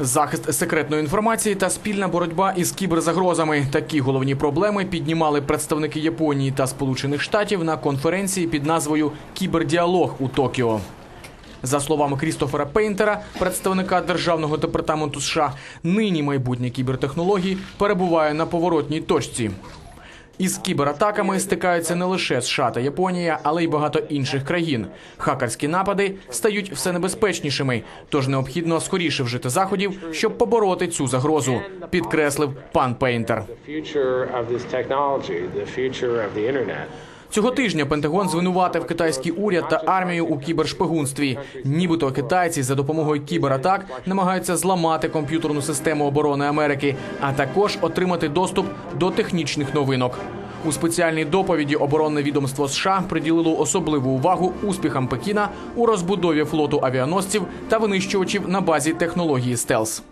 Захист секретної інформації та спільна боротьба із кіберзагрозами. Такі головні проблеми піднімали представники Японії та Сполучених Штатів на конференції під назвою Кібердіалог у Токіо. За словами Крістофера Пейнтера, представника державного департаменту США, нині майбутнє кібертехнології перебуває на поворотній точці. Із кібератаками стикаються не лише США та Японія, але й багато інших країн. Хакерські напади стають все небезпечнішими, тож необхідно скоріше вжити заходів, щоб побороти цю загрозу, підкреслив пан Пейнтер. Цього тижня Пентагон звинуватив китайський уряд та армію у кібершпигунстві. Нібито китайці за допомогою кібератак намагаються зламати комп'ютерну систему оборони Америки, а також отримати доступ до технічних новинок. У спеціальній доповіді оборонне відомство США приділило особливу увагу успіхам Пекіна у розбудові флоту авіаносців та винищувачів на базі технології стелс.